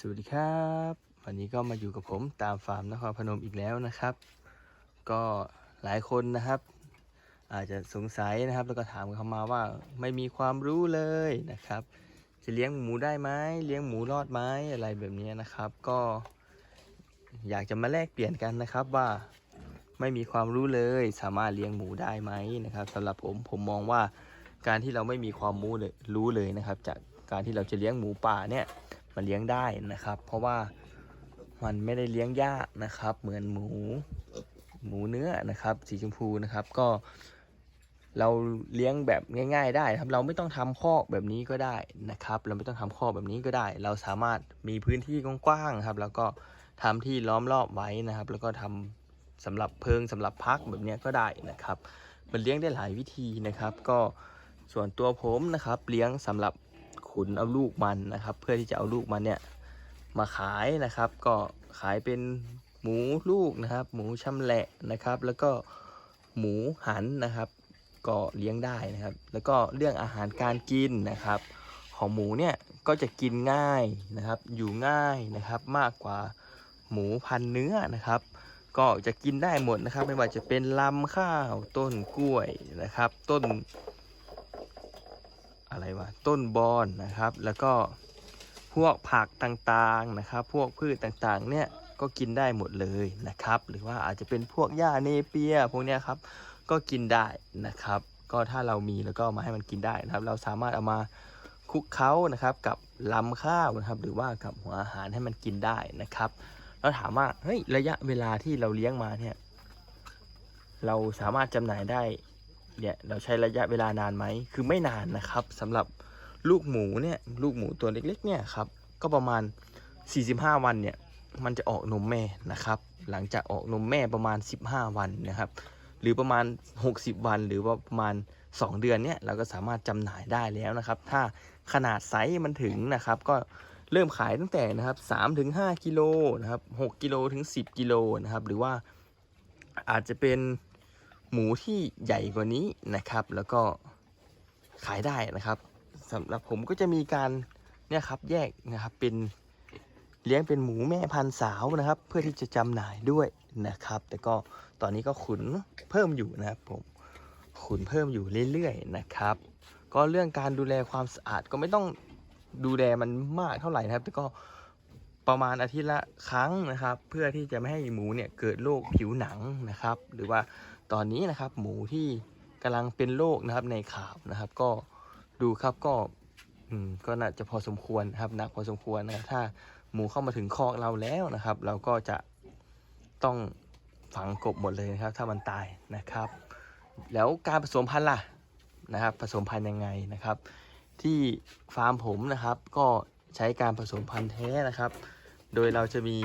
สวัสดีครับ วันนี้ก็มาอยู่กับผมตามฟาร์มนครพนมอีกแล้วนะครับ ก็หลายคนนะครับ อาจจะสงสัยนะครับ แล้วก็ถามเข้ามาว่าไม่มีความรู้เลยนะครับ จะเลี้ยงหมูได้ไหมเลี้ยงหมูรอดไหมอะไรแบบนี้นะครับ ก็อยากจะมาแลกเปลี่ยนกันนะครับว่าไม่มีความรู้เลยสามารถเลี้ยงหมูได้ไหมนะครับสำหรับผมผมมองว่าการที่เราไม่มีความรู้เลยรู้เลยนะครับ จากการที่เราจะเลี้ยงหมูป่าเนี่ย มาเลี้ยงได้นะครับ เพราะว่ามันไม่ได้เลี้ยงยากนะครับ เหมือนหมูหมูเนื้อนะครับ สีชมพูนะครับก็ เราเลี้ยงแบบง่าย ๆ ได้ครับ เราไม่ต้องทำคอกแบบนี้ก็ได้นะครับ เราไม่ต้องทำคอกแบบนี้ก็ได้ เราสามารถมีพื้นที่กว้างๆครับ แล้วก็ทำที่ล้อมรอบไว้นะครับ แล้วก็ทำสำหรับเพิงสำหรับพักแบบนี้ก็ได้นะครับ มันเลี้ยงได้หลายวิธีนะครับ ก็ส่วนตัวผมนะครับ เลี้ยงสำหรับ ขุนเอาลูกมันนะครับ เพื่อที่จะเอาลูกมันเนี่ยมาขายนะครับ ก็ขายเป็นหมูลูกนะครับ หมูชำแหละนะครับ แล้วก็หมูหันนะครับก็เลี้ยงได้นะครับ แล้วก็เรื่องอาหารการกินนะครับ ของหมูเนี่ยก็จะกินง่ายนะครับ อยู่ง่ายนะครับมากกว่าหมูพันเนื้อนะครับ ก็จะกินได้หมดนะครับ ไม่ว่าจะเป็นลำข้าวต้นกล้วยนะครับ ต้น อะไรวะต้นบอนนะครับ แล้วก็พวกผักต่างๆนะครับ พวกพืชต่างๆเนี่ยก็กินได้หมดเลยนะครับ หรือว่าอาจจะเป็นพวกหญ้าเนเปียพวกเนี้ยครับก็กินได้นะครับ ก็ถ้าเรามีแล้วก็มาให้มันกินได้นะครับ เราสามารถเอามาคลุกเคล้านะครับ กับลำข้าวนะครับ หรือว่ากับหัวอาหารให้มันกินได้นะครับ แล้วถามว่าเฮ้ยระยะเวลาที่เราเลี้ยงมาเนี่ยเราสามารถจำหน่ายได้ เนี่ยเราใช้ระยะเวลานานไหม คือไม่นานนะครับสำหรับลูกหมูเนี่ยลูกหมูตัวเล็กๆเนี่ยครับก็ประมาณ 45 วันเนี่ยมันจะออกนมแม่นะครับ หลังจากออกนมแม่ประมาณ 15 วันนะครับ หรือประมาณ 60 วัน หรือว่าประมาณ 2 เดือนเนี่ยเราก็สามารถจำหน่ายได้แล้วนะครับ ถ้าขนาดไซส์มันถึงนะครับ ก็เริ่มขายตั้งแต่นะครับ3ถึง5กิโลนะครับ6กิโลถึง 10 กิโลนะครับ หรือว่าอาจจะเป็น หมูที่ใหญ่กว่านี้นะครับ แล้วก็ขายได้นะครับสำหรับผมก็จะมีการเนี่ยครับแยกนะครับเป็นเลี้ยงเป็นหมูแม่พันธุ์สาวนะครับ เพื่อที่จะจำหน่ายด้วยนะครับ แต่ก็ตอนนี้ก็ขุนเพิ่มอยู่นะครับผมขุนเพิ่มอยู่เรื่อยๆนะครับ ก็เรื่องการดูแลความสะอาดก็ไม่ต้องดูแลมันมากเท่าไหร่นะครับ แต่ก็ประมาณอาทิตย์ละครั้งนะครับ เพื่อที่จะไม่ให้หมูเนี่ยเกิดโรคผิวหนังนะครับ หรือว่า ตอนนี้นะครับ หมูที่กำลังเป็นโรคนะครับในข่าวนะครับ ก็ดูครับก็อืมก็น่าจะพอสมควรครับหนักพอสมควรนะรถ้าหมูเข้ามาถึงคอกเราแล้วนะครับ เราก็จะต้องฝังกบหมดเลยนะครับ ถ้ามันตายนะครับ แล้วการผสมพันธุ์ล่ะนะครับ ผสมพันธุ์ยังไงนะครับ ที่ฟาร์มผมนะครับ ก็ใช้การผสมพันธุ์แท้นะครับ โดยเราจะมี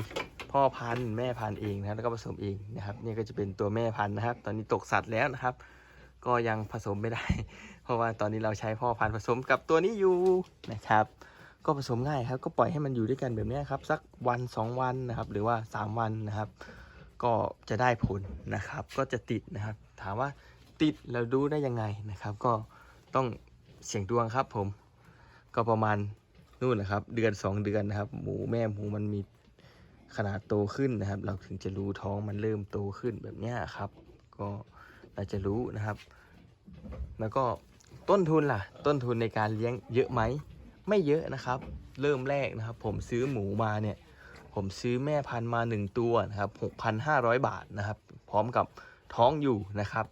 พ่อพันธุ์แม่พันธุ์เองนะครับแล้วก็ผสมเองนะครับนี่ก็จะเป็นตัวแม่พันธุ์นะครับ ตอนนี้ตกสัตว์แล้วนะครับ ก็ยังผสมไม่ได้ เพราะว่าตอนนี้เราใช้พ่อพันธุ์ผสมกับตัวนี้อยู่นะครับ ก็ผสมง่ายครับ ก็ปล่อยให้มันอยู่ด้วยกันแบบนี้ครับสักวัน 2 วันนะครับ หรือว่า 3 วันนะครับ ก็จะได้ผลนะครับ ก็จะติดนะครับ ถามว่าติดเราดูได้ยังไงนะครับ ก็ต้องเสี่ยงดวงครับผม ก็ประมาณนู่นนะครับ เดือน 2 เดือนนะครับ หมูแม่หมูมันมี ขนาดโตขึ้นนะครับ เราถึงจะรู้ท้องมันเริ่มโตขึ้นแบบนี้ครับ ก็เราจะรู้นะครับ แล้วก็ต้นทุนล่ะ ต้นทุนในการเลี้ยงเยอะไหมไม่เยอะนะครับ เริ่มแรกนะครับ ผมซื้อหมูมาเนี่ย ผมซื้อแม่พันธุ์มา 1 ตัวนะครับ 6,500 บาทนะครับ พร้อมกับท้องอยู่นะครับ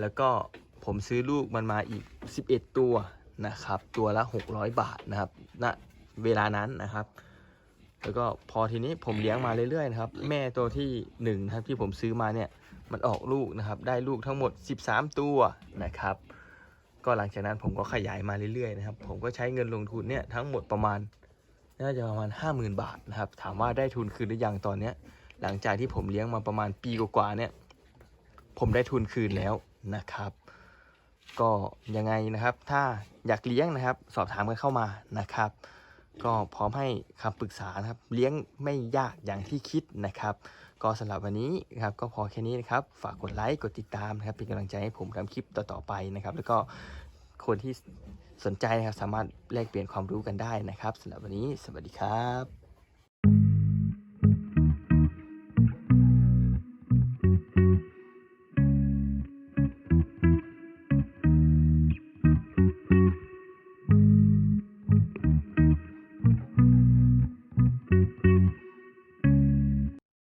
แล้วก็ผมซื้อลูกมันมาอีก 11 ตัวนะครับ ตัวละ 600 บาทนะครับณเวลานั้นนะครับ แล้วก็พอทีนี้ผมเลี้ยงมาเรื่อยๆนะครับ แม่ตัวที่หนึ่งนะครับที่ผมซื้อมาเนี่ยมันออกลูกนะครับ ได้ลูกทั้งหมด 13 ตัวนะครับ ก็หลังจากนั้นผมก็ขยายมาเรื่อยๆนะครับ ผมก็ใช้เงินลงทุนเนี่ยทั้งหมดประมาณน่าจะประมาณ 50,000 บาทนะครับ ถามว่าได้ทุนคืนหรือยังตอนเนี้ย หลังจากที่ผมเลี้ยงมาประมาณปีกว่าๆเนี่ย ผมได้ทุนคืนแล้วนะครับ ก็ยังไงนะครับ ถ้าอยากเลี้ยงนะครับ สอบถามกันเข้ามานะครับ ก็พร้อมให้คำปรึกษานะครับ เลี้ยงไม่ยากอย่างที่คิดนะครับ ก็สำหรับวันนี้นะครับก็พอแค่นี้นะครับ ฝากกดไลค์กดติดตามนะครับ เป็นกำลังใจให้ผมทำคลิปต่อๆไปนะครับ แล้วก็คนที่สนใจนะครับสามารถแลกเปลี่ยนความรู้กันได้นะครับสำหรับวันนี้ สวัสดีครับ